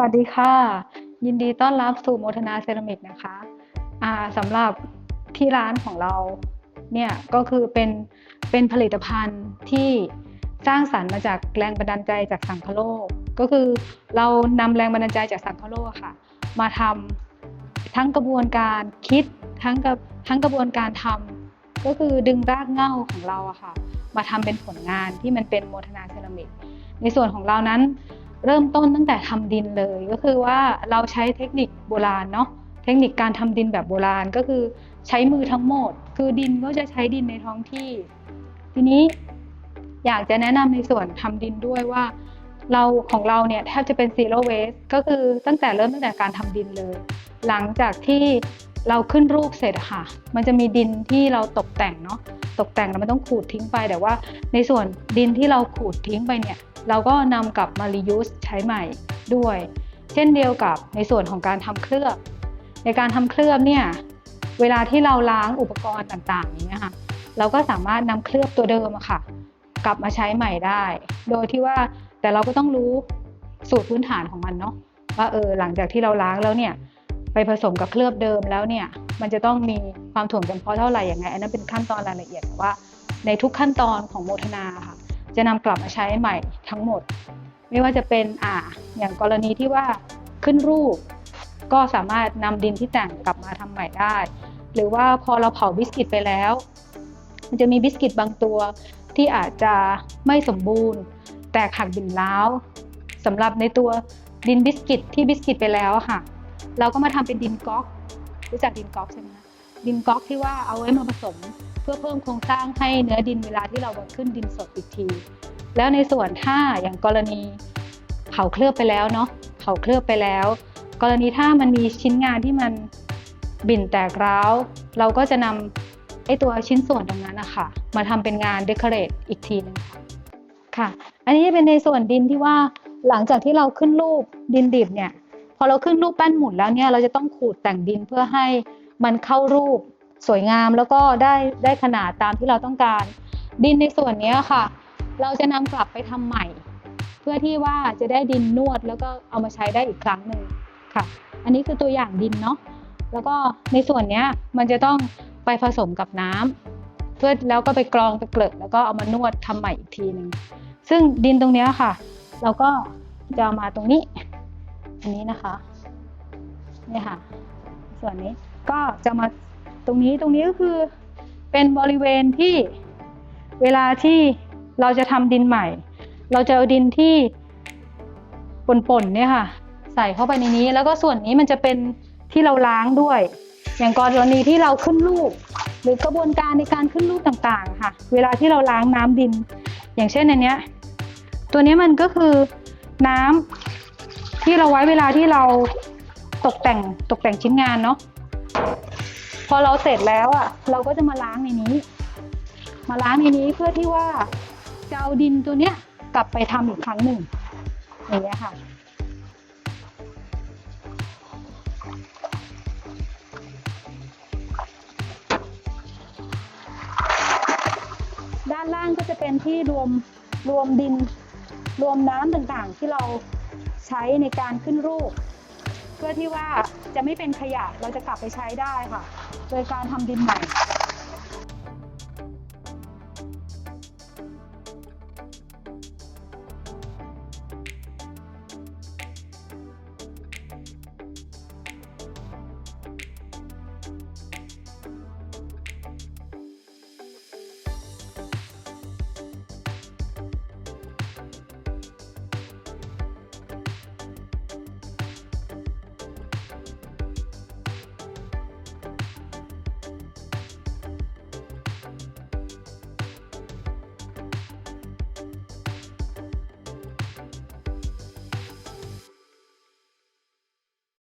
วัสดีค่ะ ยินดีต้อนรับสู่โมทนาเซรามิกนะคะอ่าสำหรับที่ร้านของเราเนี่ยก็คือเป็นเป็นผลิตภัณฑ์ที่สร้างสรรค์มาจากแรงบันดาลใจจากสังคโลก ก็คือเรานำแรงบันดาลใจจากสังคโลกค่ะ มาทำทั้งกระบวนการคิดทั้งกับทั้งกระบวนการทำก็คือดึงรากเหง้าของเราอะค่ะ มาทำเป็นผลงานที่มันเป็นโมทนาเซรามิก ในส่วนของเรานั้น เริ่มต้นตั้งแต่ทำดินเลยก็คือว่าเราใช้เทคนิคโบราณเนาะเทคนิคการทำดินแบบโบราณก็คือใช้มือทั้งหมด คือดินก็จะใช้ดินในท้องที่ ทีนี้อยากจะแนะนำในส่วนทำดินด้วยว่า เราของเราเนี่ยแทบจะเป็น zero waste ก็คือตั้งแต่เริ่มตั้งแต่การทำดินเลย หลังจากที่เราขึ้นรูปเสร็จค่ะ มันจะมีดินที่เราตกแต่งเนาะตกแต่งแล้วมันต้องขูดทิ้งไปแต่ว่า ในส่วนดินที่เราขูดทิ้งไปเนี่ย เราก็นำกลับมา reuse ใช้ใหม่ด้วย เช่นเดียวกับในส่วนของการทำเคลือบ ในการทำเคลือบเนี่ยเวลาที่เราล้างอุปกรณ์ต่างๆอย่างเงี้ค่ะเราก็สามารถนำเคลือบตัวเดิมอะค่ะ กลับมาใช้ใหม่ได้ โดยที่ว่าแต่เราก็ต้องรู้สูตรพื้นฐานของมันเนาะว่าเออหลังจากที่เราล้างแล้วเนี่ยไปผสมกับเคลือบเดิมแล้วเนี่ยมันจะต้องมีความถ่วงจำเพาะเท่าไหร่ยังไงอันนั้นเป็นขั้นตอนรายละเอียดแต่ว่าในทุกขั้นตอนของโมทนาค่ะ จะนำกลับมาใช้ใหม่ทั้งหมด ไม่ว่าจะเป็นอ่าอย่างกรณีที่ว่าขึ้นรูป ก็สามารถนำดินที่แต่งกลับมาทำใหม่ได้ หรือว่าพอเราเผาบิสกิตไปแล้ว มันจะมีบิสกิตบางตัวที่อาจจะไม่สมบูรณ์ แตกหักบิ่นร้าวสำหรับในตัวดินบิสกิตที่บิสกิตไปแล้วค่ะ เราก็มาทำเป็นดินก๊อกรู้จักดินก๊อกใช่ไหมดินก๊อกที่ว่าเอาไว้มาผสม พื่อเพิ่มโครงสร้างให้เนื้อดินเวลาที่เราขึ้นดินสดอีกที แล้วในส่วนถ้าอย่างกรณีเผาเคลือบไปแล้วเนาะเผาเคลือบไปแล้ว กรณีถ้ามันมีชิ้นงานที่มันบิ่นแตกร้าว เราก็จะนำไอ้ตัวชิ้นส่วนตรงนั้นนะคะมาทำเป็นงานเดคอเรทอีกทีหนึงค่ะค่ะ อันนี้เป็นในส่วนดินที่ว่าหลังจากที่เราขึ้นรูปดินดิบเนี่ยพอเราขึ้นรูปแป้นหมุนแล้วเนี่ยเราจะต้องขูดแต่งดินเพื่อให้มันเข้ารูป สวยงามแล้วก็ได้ได้ขนาดตามที่เราต้องการ ดินในส่วนนี้ค่ะ เราจะนำกลับไปทำใหม่ เพื่อที่ว่าจะได้ดินนวดแล้วก็เอามาใช้ได้อีกครั้งหนึ่งค่ะ อันนี้คือตัวอย่างดินเนาะแล้วก็ในส่วนนี้มันจะต้องไปผสมกับน้ำเพื่อแล้วก็ไปกรองไปเกลือแล้วก็เอามานวดทำใหม่อีกทีหนึ่งซึ่งดินตรงนี้ค่ะ เราก็จะเอามาตรงนี้ อันนี้นะคะนี่ค่ะ ส่วนนี้ก็จะมา ตรงนี้ตรงนี้ก็คือเป็นบริเวณที่เวลาที่เราจะทำดินใหม่ เราจะเอาดินที่ป่นๆเนี่ยค่ะ ใส่เข้าไปในนี้ แล้วก็ส่วนนี้มันจะเป็นที่เราล้างด้วย อย่างกรณีที่เราขึ้นรูปหรือกระบวนการในการขึ้นรูปต่างๆ ค่ะ เวลาที่เราล้างน้ำดิน อย่างเช่นอันเนี้ยตัวนี้มันก็คือน้ำที่เราไว้เวลาที่เราตกแต่งตกแต่งชิ้นงานเนาะ พอเราเสร็จแล้วอะ เราก็จะมาล้างในนี้ มาล้างในนี้เพื่อที่ว่าจะเอาดินตัวเนี้ยกลับไปทำอีกครั้งหนึ่งอย่างเงี้ยค่ะด้านล่างก็จะเป็นที่รวมรวมดิน รวมน้ำต่างๆ ที่เราใช้ในการขึ้นรูป เพื่อที่ว่าจะไม่เป็นขยะเราจะกลับไปใช้ได้ค่ะ โดยการทำดินใหม่